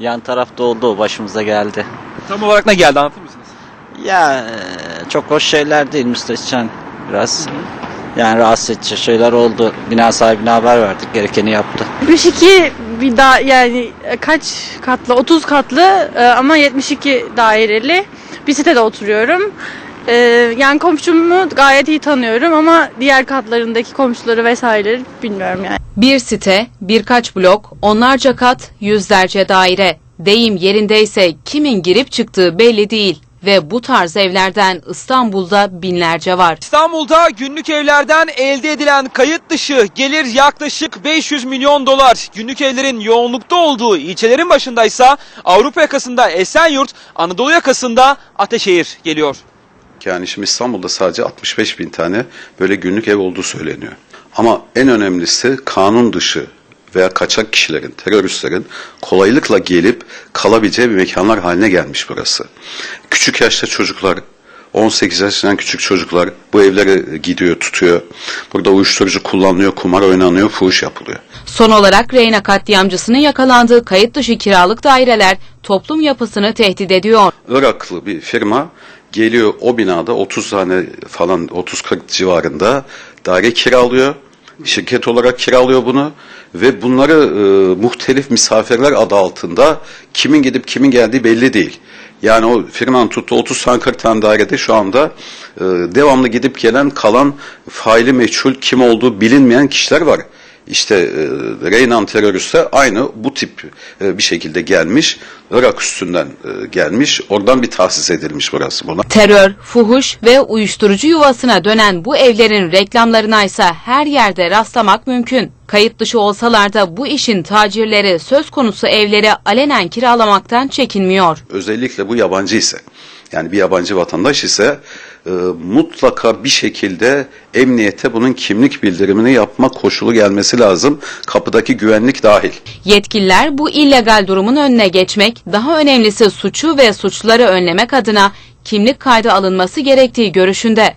Yan tarafta oldu başımıza geldi. Tam olarak ne geldi anlatır mısınız? Ya e, çok hoş şeyler değil müstehcen biraz. Yani rahatsız edici şeyler oldu. Bina sahibine haber verdik. Gerekeni yaptı. 72 bir da yani kaç katlı? 30 katlı e, ama 72 daireli bir sitede oturuyorum. E, yani komşumu gayet iyi tanıyorum ama diğer katlarındaki komşuları vesaireleri bilmiyorum yani. Bir site, birkaç blok, onlarca kat, yüzlerce daire. Deyim yerindeyse kimin girip çıktığı belli değil ve bu tarz evlerden İstanbul'da binlerce var. İstanbul'da günlük evlerden elde edilen kayıt dışı gelir yaklaşık 500 milyon dolar. Günlük evlerin yoğunlukta olduğu ilçelerin başındaysa Avrupa yakasında Esenyurt, Anadolu yakasında Ateşehir geliyor. Yani şimdi İstanbul'da sadece 65 bin tane böyle günlük ev olduğu söyleniyor. Ama en önemlisi kanun dışı veya kaçak kişilerin, teröristlerin kolaylıkla gelip kalabileceği bir mekanlar haline gelmiş burası. Küçük yaşta çocuklar, 18 yaşından küçük çocuklar bu evlere gidiyor, tutuyor. Burada uyuşturucu kullanılıyor, kumar oynanıyor, fuhuş yapılıyor. Son olarak Reyna katliamcısının yakalandığı kayıt dışı kiralık daireler toplum yapısını tehdit ediyor. Iraklı bir firma geliyor o binada 30 tane falan 30-40 civarında daire kiralıyor. Şirket olarak kiralıyor bunu ve bunları e, muhtelif misafirler adı altında kimin gidip kimin geldiği belli değil. Yani o firmanın tuttuğu 30 tane 40 tane dairede şu anda e, devamlı gidip gelen kalan faili meçhul kim olduğu bilinmeyen kişiler var. İşte e, Reynan terörist de aynı bu tip e, bir şekilde gelmiş. Irak üstünden e, gelmiş. Oradan bir tahsis edilmiş burası buna. Terör, fuhuş ve uyuşturucu yuvasına dönen bu evlerin reklamlarına ise her yerde rastlamak mümkün. Kayıt dışı olsalar da bu işin tacirleri söz konusu evleri alenen kiralamaktan çekinmiyor. Özellikle bu yabancı ise yani bir yabancı vatandaş ise e, mutlaka bir şekilde emniyete bunun kimlik bildirimini yapma koşulu gelmesi lazım. Kapıdaki güvenlik dahil. Yetkililer bu illegal durumun önüne geçmek, daha önemlisi suçu ve suçları önlemek adına kimlik kaydı alınması gerektiği görüşünde.